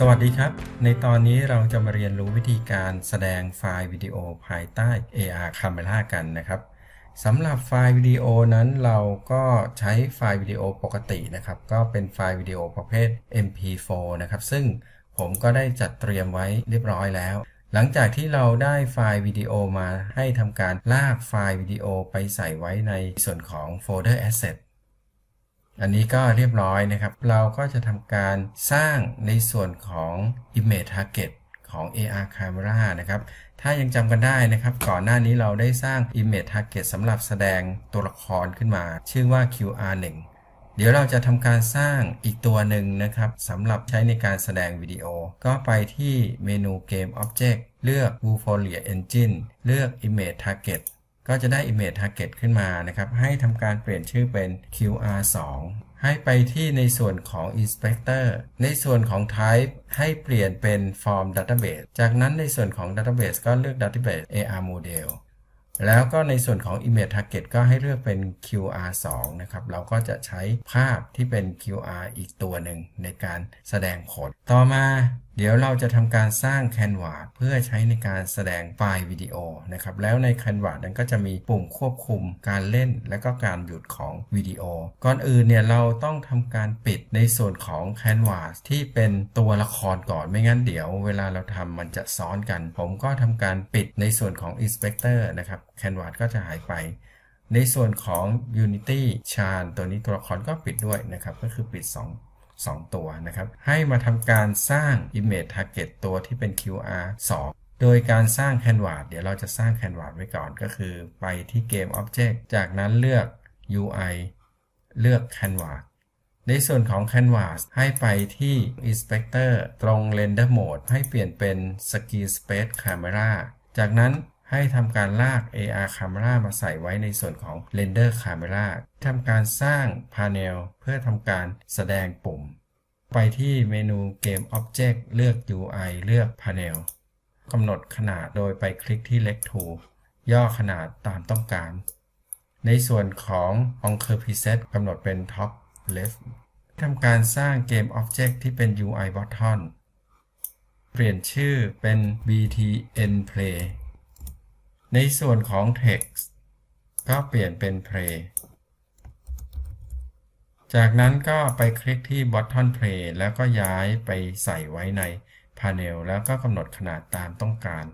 สวัสดีครับ ในตอนนี้เราจะมาเรียนรู้วิธีการแสดงไฟล์วิดีโอภายใต้ AR Camera กันนะครับสำหรับไฟล์วิดีโอนั้นเราก็ใช้ไฟล์วิดีโอปกตินะครับ ก็เป็นไฟล์วิดีโอประเภท MP4 นะครับ ซึ่งผมก็ได้จัดเตรียมไว้เรียบร้อยแล้ว หลังจากที่เราได้ไฟล์วิดีโอมาให้ทำการลากไฟล์วิดีโอไปใส่ไว้ในส่วนของโฟลเดอร์ Asset อันนี้ก็เรียบร้อยนะครับ เราก็จะทำการสร้างในส่วนของ Image Target ของ AR Camera นะครับ ถ้ายังจำกันได้นะครับ ก่อนหน้านี้เราได้สร้าง Image Target สำหรับแสดงตัวละครขึ้นมา ชื่อว่า QR1 เดี๋ยวเราจะทำการสร้างอีกตัวหนึ่งนะครับสำหรับใช้ในการแสดงวิดีโอ ก็ไปที่เมนู Game Object เลือก Vuforia Engine เลือก Image Target ก็จะได้ Image Target ขึ้นมานะครับ ให้ทำการเปลี่ยนชื่อเป็น QR2 ให้ไปที่ในส่วนของ Inspector ในส่วนของ Type ให้เปลี่ยนเป็น Form Database จากนั้นในส่วนของ Database ก็เลือก Database AR Model แล้วก็ในส่วนของ Image Target ก็ให้เลือกเป็น QR2 นะครับ เราก็จะใช้ภาพที่เป็น QR อีกตัวหนึ่งในการแสดงผล ต่อมา เดี๋ยวเราจะทำการสร้าง Canva เพื่อใช้ในการแสดงไฟล์วิดีโอนะครับ แล้วใน Canva นั้นก็จะมีปุ่มควบคุมการเล่น และก็การหยุดของวิดีโอ ก่อนอื่นเนี่ยเราต้องทำการปิดในส่วนของ Canva ที่เป็นตัวละครก่อนไม่งั้นเดี๋ยวเวลาเราทำมันจะซ้อนกัน ผมก็ทำการปิดในส่วนของ Inspector นะครับ Canva ก็จะหายไปในส่วนของ Unity Chan ตัวนี้ตัวละครก็ปิดด้วยนะครับ ก็คือปิด 2 2 ตัวนะครับ ให้มาทำการสร้าง Image Target ตัวที่เป็น QR 2 โดยการสร้าง Canvas เดี๋ยวเราจะสร้าง Canvas ไว้ก่อนก็คือ ไปที่ Game Object จากนั้นเลือก UI เลือก Canvas ในส่วนของ Canvas ให้ไปที่ Inspector ตรง Render Mode ให้เปลี่ยนเป็น Screen Space Camera จากนั้นให้ทำการลาก AR Camera มาใส่ไว้ในส่วนของ Render Camera ทำการสร้าง Panel เพื่อทำการแสดงปุ่ม ไปที่เมนู Game Object เลือก UI เลือก Panel กำหนดขนาดโดยไปคลิกที่ Leg Tool ย่อขนาดตามต้องการ ในส่วนของ Anchor Preset กำหนดเป็น Top Left ทำการสร้าง Game Object ที่เป็น UI Button เปลี่ยนชื่อเป็น BTN Play ในส่วนของ text ก็เปลี่ยนเป็น play จากนั้นก็ไปคลิกที่ button play แล้วก็ย้ายไปใส่ไว้ใน panel แล้วก็กำหนดขนาดตามต้องการ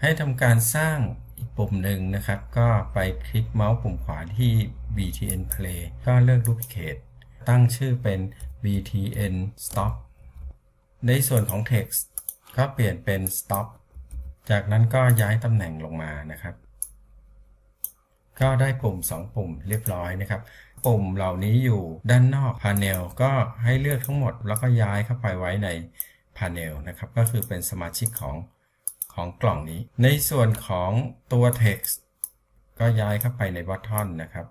ให้ทำการสร้างอีกปุ่มหนึ่งนะครับ ก็ไปคลิกเมาส์ปุ่มขวาที่ btn play ก็เลือก duplicate ตั้งชื่อเป็น btn stop ในส่วนของ text ก็เปลี่ยนเป็น stop จากนั้นก็ย้ายตำแหน่งลงมานะครับ ก็ได้ปุ่ม 2 ปุ่มเรียบร้อยนะครับ ปุ่มเหล่านี้อยู่ด้านนอก Panel ก็ให้เลือกทั้งหมด แล้วก็ย้ายเข้าไปไว้ใน Panel นะครับ ก็คือเป็นสมาชิกของของกล่องนี้ ในส่วนของตัว Text ก็ย้ายเข้าไปใน Button นะครับ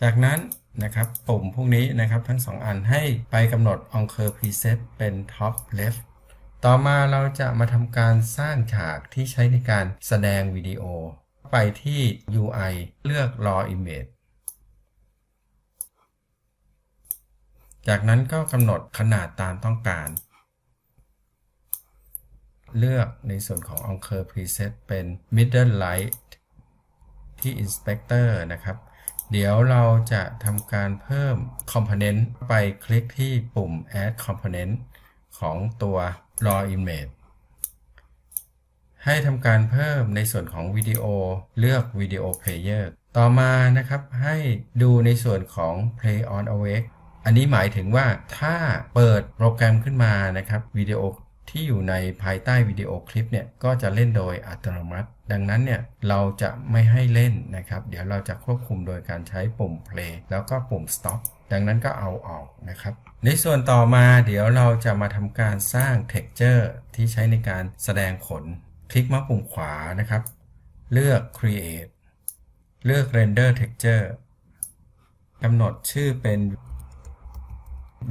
จากนั้นนะครับปุ่มพวกนี้นะครับทั้ง 2 อันให้ไปกำหนด Anchor Preset เป็น Top Left ต่อมาเราจะมาทำการสร้างฉากที่ใช้ในการแสดงวิดีโอ ไปที่ UI เลือก Raw Image จากนั้นก็กำหนดขนาดตามต้องการ เลือกในส่วนของ Anchor Preset เป็น Middle Light ที่ Inspector นะครับ เดี๋ยวเราจะทำการเพิ่ม Component ไปคลิกที่ปุ่ม Add Component ของตัว raw image ให้ทำการเพิ่มในส่วนของวิดีโอเลือกวิดีโอ player ต่อมานะครับให้ดูในส่วนของ play on awake อันนี้หมายถึงว่าถ้าเปิดโปรแกรมขึ้นมานะครับวิดีโอที่อยู่ในภายใต้วิดีโอคลิปเนี่ยก็จะเล่นโดยอัตโนมัติ ดังนั้นเนี่ยเราจะไม่ให้เล่นนะครับ เดี๋ยวเราจะควบคุมโดยการใช้ปุ่ม play แล้วก็ปุ่ม stop ดังนั้นก็เอาออกนะครับ ในส่วนต่อมาเดี๋ยวเราจะมาทำการสร้าง texture ที่ใช้ในการแสดงผล คลิกมาปุ่มขวานะครับ เลือก create เลือก render texture กำหนดชื่อเป็น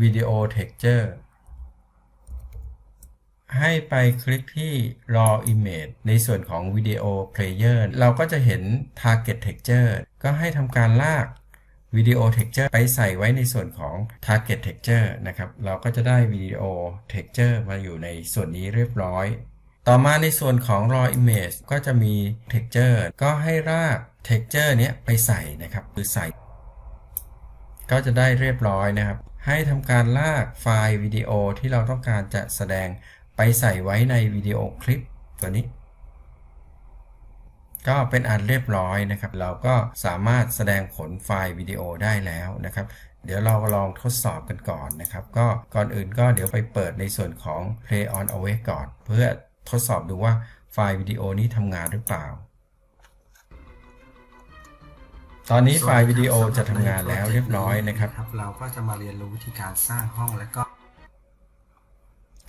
video texture ให้ไปคลิกที่ raw image ในส่วนของ video player เราก็จะเห็น target texture ก็ให้ทำการลากวิดีโอ texture ไปใส่ไว้ในส่วนของ target texture นะครับ เราก็จะได้วิดีโอ texture มาอยู่ในส่วนนี้เรียบร้อย ต่อมาในส่วนของ raw image ก็จะมี texture ก็ให้ราก texture เนี้ยไปใส่นะครับคือใส่ ก็จะได้เรียบร้อยนะครับ ให้ทำการลากไฟล์วิดีโอที่เราต้องการจะแสดงไปใส่ไว้ในวิดีโอคลิปตัวนี้ ก็เป็นอันเรียบร้อยนะครับ เราก็สามารถแสดงผลไฟล์วิดีโอได้แล้วนะครับ เดี๋ยวเราลองทดสอบกันก่อนนะครับ ก็ก่อนอื่นก็เดี๋ยวไปเปิดในส่วนของ Play on Awake ก่อน เพื่อ ทดสอบดูว่าไฟล์วิดีโอนี้ทำงานหรือเปล่า ตอนนี้ไฟล์วิดีโอจะทำงานแล้วเรียบร้อยนะครับ เราก็จะมาเรียนรู้วิธีการสร้างห้องและก็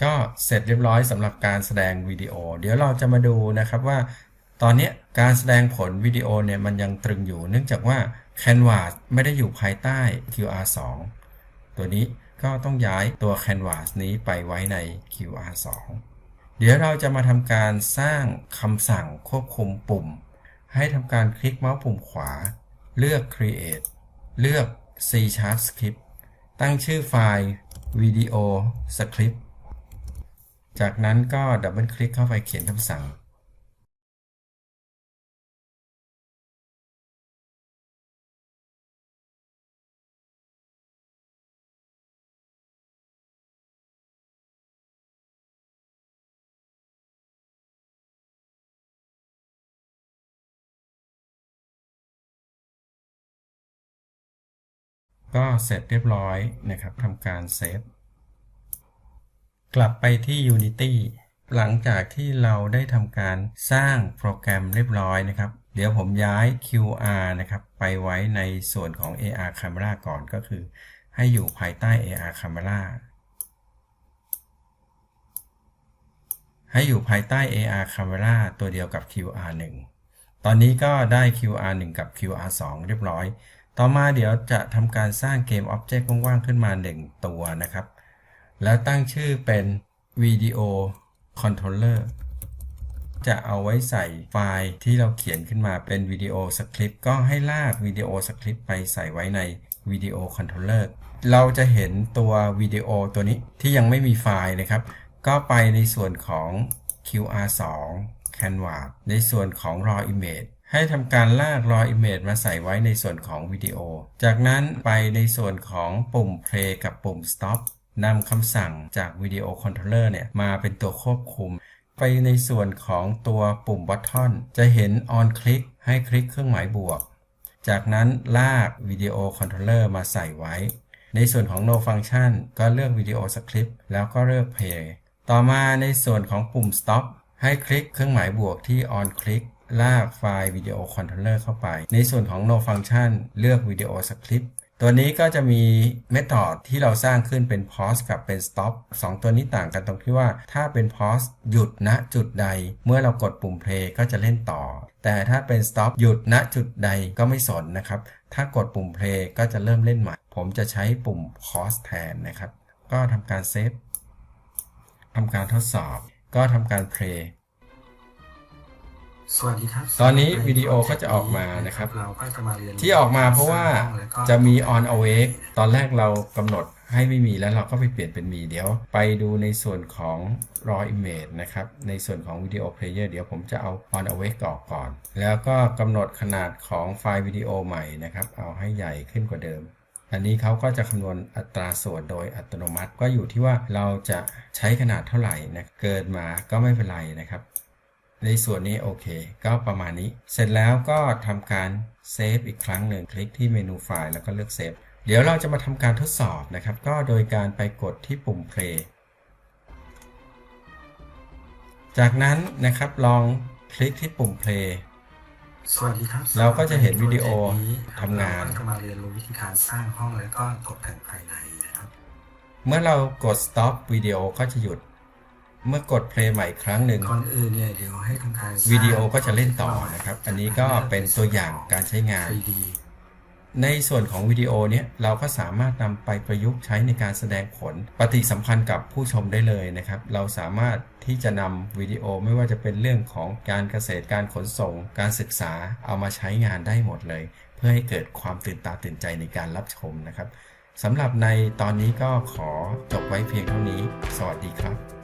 ก็เสร็จเรียบร้อยสำหรับการแสดงวิดีโอ เดี๋ยวเราจะมาดูนะครับว่า ตอนนี้การแสดงผลวิดีโอเนี่ยมันยังตรึงอยู่ เนื่องจากว่า Canvas ไม่ได้อยู่ภายใต้ QR2 ตัวนี้ก็ต้องย้ายตัว Canvas นี้ไปไว้ใน QR2 เดี๋ยวเราจะมาทำการสร้างคำสั่งควบคุมปุ่ม ให้ทำการคลิกเมาส์ปุ่มขวา เลือก Create เลือก C Sharp Script ตั้งชื่อไฟล์ Video Script จากนั้นก็ดับเบิลคลิกเข้าไปเขียนคำสั่ง ก็เสร็จเรียบร้อยนะครับทำการเซฟกลับไปที่ Unity หลังจากที่เราได้ทำการสร้างโปรแกรมเรียบร้อยนะครับ เดี๋ยวผมย้าย QR นะครับ ไปไว้ในส่วนของ AR Camera ก่อนก็คือ ให้อยู่ภายใต้ AR Camera ให้อยู่ภายใต้ AR Camera ตัวเดียวกับ QR1 ตอนนี้ก็ได้ QR1 กับ QR2 เรียบร้อย ต่อมาเดี๋ยวจะทำการสร้างเกม Object ว่างๆขึ้นมา1ตัวนะครับ แล้วตั้งชื่อเป็น Video Controller จะเอาไว้ใส่ไฟล์ที่เราเขียนขึ้นมาเป็นวิดีโอสคริปต์ก็ให้ลากวิดีโอสคริปต์ไปใส่ไว้ในวิดีโอคอนโทรลเลอร์เราจะเห็นตัววิดีโอตัวนี้ที่ยังไม่มีไฟล์นะครับ ก็ไปในส่วนของ QR2 Canvas ในส่วนของ raw image ให้ทำการลาก raw image มาใส่ไว้ในส่วนของวิดีโอ จากนั้นไปในส่วนของปุ่ม play กับปุ่ม stop นำคำสั่งจากวิดีโอคอนโทรลเลอร์เนี่ยมาเป็นตัวควบคุม ไปในส่วนของตัวปุ่ม button จะเห็น on click ให้คลิกเครื่องหมายบวก จากนั้นลากวิดีโอคอนโทรลเลอร์มาใส่ไว้ ในส่วนของ no function ก็เลือกวิดีโอสคริปต์แล้วก็เลือก play ต่อมาในส่วนของปุ่ม stop ให้คลิกเครื่องหมายบวกที่ on click ลากไฟล์วิดีโอคอนโทรลเลอร์เข้าไป ในส่วนของ no function เลือกวิดีโอสคริปต์ตัวนี้ก็จะมี method ที่เราสร้างขึ้นเป็น pause กับเป็น stop 2 ตัวนี้ต่างกันตรงที่ว่าถ้าเป็น pause หยุดณจุดใด เมื่อเรากดปุ่ม play ก็จะเล่นต่อ แต่ถ้าเป็น stop หยุดณจุดใดก็ไม่สนนะครับ ถ้ากดปุ่ม play ก็จะเริ่มเล่นใหม่ ผมจะใช้ปุ่ม pause แทนนะครับ ก็ทำการเซฟทำการทดสอบ ก็ทำการ play สวัสดีครับ ตอนนี้วิดีโอก็จะออกมานะครับเราก็จะมาเรียนรู้ที่ออกมาเพราะว่าสงห้องและก็จะมี on awake ตอนแรกเรากำหนดให้ไม่มีแล้วเราก็ไปเปลี่ยนเป็นมีเดี๋ยวไปดูในส่วนของ raw image นะครับ ในส่วนของวิดีโอ player เดี๋ยวผมจะเอา on awake ออกก่อน แล้วก็กำหนดขนาดของไฟล์วิดีโอใหม่นะครับ เอาให้ใหญ่ขึ้นกว่าเดิมอันนี้เขาก็จะคำนวณอัตราส่วนโดยอัตโนมัติก็อยู่ที่ว่าเราจะใช้ขนาดเท่าไหร่นะเกินมาก็ไม่เป็นไรนะครับ ในส่วนนี้โอเค ก็ประมาณนี้ เสร็จแล้วก็ทำการเซฟอีกครั้งหนึ่งคลิกที่เมนูไฟล์แล้วก็เลือกเซฟเดี๋ยวเราจะมาทำการทดสอบนะครับ ก็โดยการไปกดที่ปุ่ม play จากนั้นนะครับลองคลิกที่ปุ่ม play สวัสดีครับเราก็จะเห็นวิดีโอในโปรเจกต์นี้ทำงานเรก็จะมาเรียนรู้วิธีการสร้างห้องและก็ตกแต่งภายในนะครับ เมื่อเรากด stop วิดีโอก็จะหยุด เมื่อกด play ใหม่อีกครั้งหนึ่งก่อนอื่นเนี่ยเดี๋ยวให้ทำการสร้างวิดีโอก็จะเล่นต่อนะครับ อันนี้ก็เป็นตัวอย่างการใช้งาน 3D ในส่วนของวิดีโอเนี้ยเราก็สามารถนำไปประยุกต์ใช้ในการแสดงผลปฏิสัมพันธ์กับผู้ชมได้เลยนะครับ เราสามารถที่จะนำวิดีโอไม่ว่าจะเป็นเรื่องของการเกษตรการขนส่ง การศึกษาเอามาใช้งานได้หมดเลย เพื่อให้เกิดความตื่นตาตื่นใจในการรับชมนะครับสำหรับในตอนนี้ก็ขอจบไว้เพียงเท่านี้ สวัสดีครับ